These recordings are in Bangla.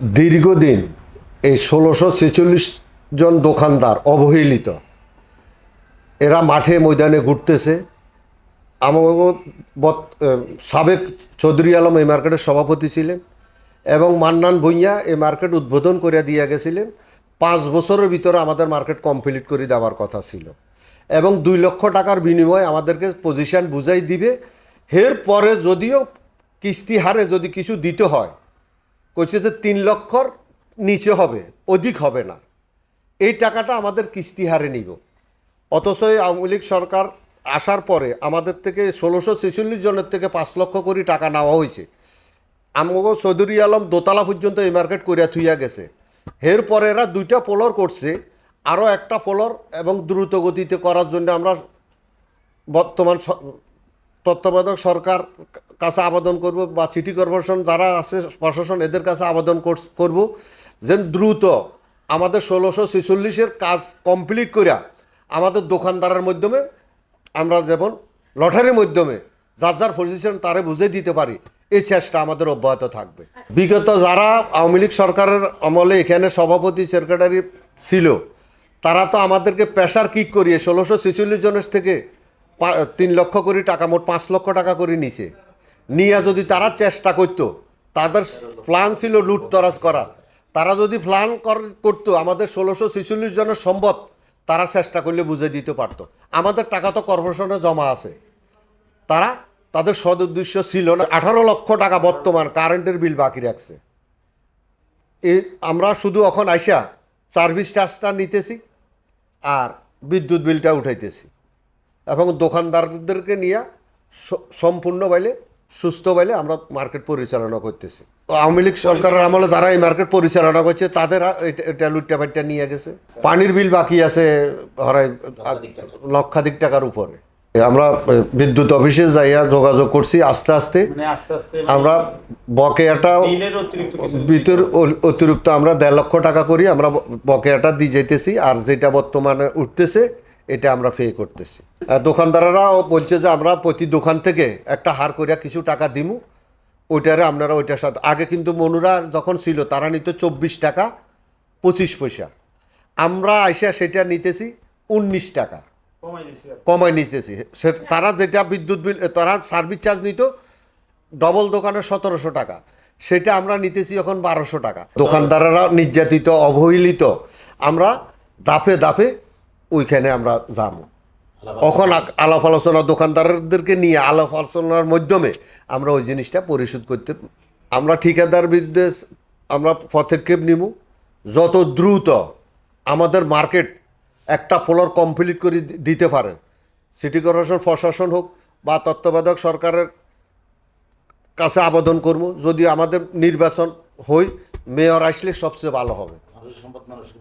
দীর্ঘদিন এই ষোলোশো ছেচল্লিশ জন দোকানদার অবহেলিত। এরা মাঠে ময়দানে ঘুরতেছে। আমার সাবেক চৌধুরী আলম এই মার্কেটের সভাপতি ছিলেন এবং মান্নান ভুঁইয়া এই মার্কেট উদ্বোধন করে দিয়ে গেছিলেন। পাঁচ বছরের ভিতরে আমাদের মার্কেট কমপ্লিট করে দেওয়ার কথা ছিল এবং দুই লক্ষ টাকার বিনিময়ে আমাদেরকে পজিশন বুঝাই দিবে। এর পরে যদিও কিস্তি হারে যদি কিছু দিতে হয় কইছে যে তিন লক্ষর নিচে হবে, অধিক হবে না। এই টাকাটা আমাদের কিস্তি হারে নিব। অথচ আওয়ামী লীগ সরকার আসার পরে আমাদের থেকে ষোলোশো ছেচল্লিশ জনের থেকে পাঁচ লক্ষ কোটি টাকা নেওয়া হয়েছে। আমগো চৌধুরী আলম দোতলা পর্যন্ত এই মার্কেট করিয়া থুইয়া গেছে। এর পরে এরা দুইটা পোলর করছে, আরও একটা পোলর এবং দ্রুত গতিতে করার জন্য আমরা বর্তমান তত্ত্বাবধায়ক সরকার কাছে আবেদন করব বা সিটি কর্পোরেশন যারা আছে, প্রশাসন, এদের কাছে আবেদন করব যে দ্রুত আমাদের ষোলোশো ছেচল্লিশের কাজ কমপ্লিট করিয়া আমাদের দোকানদারের মাধ্যমে আমরা যেমন লটারির মাধ্যমে যার যার পজিশন তারে বুঝে দিতে পারি, এই চেষ্টা আমাদের অব্যাহত থাকবে। বিগত যারা আওয়ামী লীগ সরকারের আমলে এখানে সভাপতি সেক্রেটারি ছিল, তারা তো আমাদেরকে প্রেশার কিক করিয়ে ষোলোশো ছেচল্লিশ জনের থেকে তিন লক্ষ কোটি টাকা, মোট পাঁচ লক্ষ টাকা করে নিছে। নিয়ে যদি তারা চেষ্টা করতো, তাদের প্ল্যান ছিল লুটতরাজ করা। তারা যদি প্ল্যান কর- করতো, আমাদের ষোলোশো ছেচল্লিশ জনের সম্পদ তারা চেষ্টা করলে বুঝে দিতে পারতো। আমাদের টাকা তো কর্পোরেশনে জমা আছে। তারা, তাদের সদ উদ্দেশ্য ছিল না, আঠারো লক্ষ টাকা বর্তমান কারেন্টের বিল বাকি রাখছে। এ, আমরা শুধু এখন আইসা সার্ভিস চার্জটা নিতেছি আর বিদ্যুৎ বিলটা উঠাইতেছি। এবং দোকানদারদেরকে নিয়ে সম্পূর্ণ বাইলে সুস্থ বাইলে আমরা মার্কেট পরিচালনা করতেছি। আওয়ামী লীগ সরকারের আমলে যারা এই মার্কেট পরিচালনা করছে তাদের এটা- লুটটা ফাইটটা নিয়ে গেছে। পানির বিল বাকি আছে হরাই লক্ষাধিক টাকার উপরে। আমরা বিদ্যুৎ অফিসে যাইয়া যোগাযোগ করছি আস্তে আস্তে মানে আস্তে আস্তে আমরা বকেয়াটা বিলের অতিরিক্ত আমরা দেড় লক্ষ টাকা করি আমরা বকেয়াটা দিয়ে যেতেছি আর যেটা বর্তমানে উঠতেছে এটা আমরা পে করতেছি। দোকানদাররাও বলছে যে আমরা প্রতি দোকান থেকে একটা হার করিয়া কিছু টাকা দিমু। ওইটারে আপনারা ওইটার সাথে আগে কিন্তু মনুরা যখন ছিল তারা নিত চব্বিশ টাকা পঁচিশ পয়সা। আমরা আইসা সেটা নিতেছি উনিশ টাকা। কমাই নিতেছি। সে তারা যেটা বিদ্যুৎ বিল তারা সার্ভিস চার্জ নিত ডবল দোকানে সতেরোশো টাকা। সেটা আমরা নিতেছি এখন বারোশো টাকা। দোকানদারেরা নির্যাতিত অবহেলিত। আমরা দাফে দাফে ওইখানে আমরা যাব। এখন আলাপ আলোচনা দোকানদারদেরকে নিয়ে আলাপ আলোচনার মাধ্যমে আমরা ওই জিনিসটা পরিশোধ করতে আমরা ঠিকাদার বিরুদ্ধে আমরা পদক্ষেপ নিব। যত দ্রুত আমাদের মার্কেট একটা ফ্লোর কমপ্লিট করে দিতে পারে। সিটি কর্পোরেশন প্রশাসন হোক বা তত্ত্বাবধায়ক সরকারের কাছে আবেদন করব। যদি আমাদের নির্বাচন হই মেয়র আসলে সবচেয়ে ভালো হবে।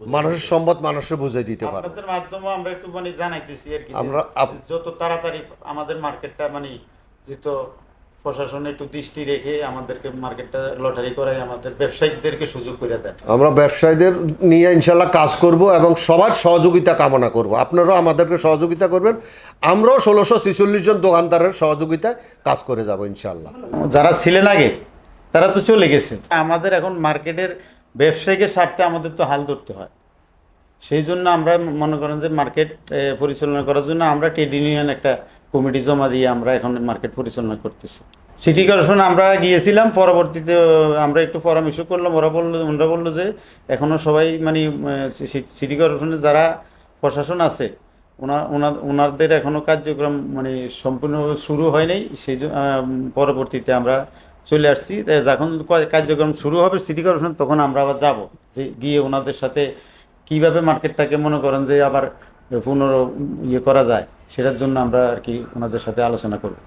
মানুষের সম্পদ মানুষের বুঝে দিতে পারবে। আপনাদের মাধ্যমে আমরা একটু মানে জানাইতেছি আর কি আমরা আপ- যত তাড়াতাড়ি আমাদের মার্কেটটা মানে যেহেতু প্রশাসন একটু দৃষ্টি রেখে আমাদেরকে মার্কেটটা লটারি করাই আমাদের ব্যবসায়িকদেরকে সুযোগ করে দেন। আমরা ব্যবসায়ীদের নিয়ে ইনশাল্লাহ কাজ করব এবং সবার সহযোগিতা কামনা করব। আপনারাও আমাদেরকে সহযোগিতা করবেন। আমরাও ষোলোশো ছেচল্লিশ জন দোকানদারের সহযোগিতায় কাজ করে যাব ইনশাল্লাহ। যারা ছিলেন আগে তারা তো চলে গেছে। আমাদের এখন মার্কেটের ব্যবসায়ীকে স্বার্থে আমাদের তো হাল ধরতে হয়। সেই জন্য আমরা মনে করেন যে মার্কেট পরিচালনা করার জন্য আমরা ট্রেড ইউনিয়ন একটা কমিটি জমা দিয়ে আমরা এখন মার্কেট পরিচালনা করতেছি। সিটি কর্পোরেশন আমরা গিয়েছিলাম, পরবর্তীতে আমরা একটু পরামর্শ করলাম। ওরা বলল ওরা বলল যে এখনও সবাই মানে সিটি কর্পোরেশনের যারা প্রশাসন আছে ওনার ওনার ওনাদের এখনও কার্যক্রম মানে সম্পূর্ণভাবে শুরু হয়নি। সেই পরবর্তীতে আমরা চলে আসছি। যখন কার্যক্রম শুরু হবে সিটি কর্পোরেশন তখন আমরা আবার যাব। যে গিয়ে ওনাদের সাথে কীভাবে মার্কেটটাকে মনে করেন যে আবার পুনর ইয়ে করা যায়, সেটার জন্য আমরা আর কি ওনাদের সাথে আলোচনা করব।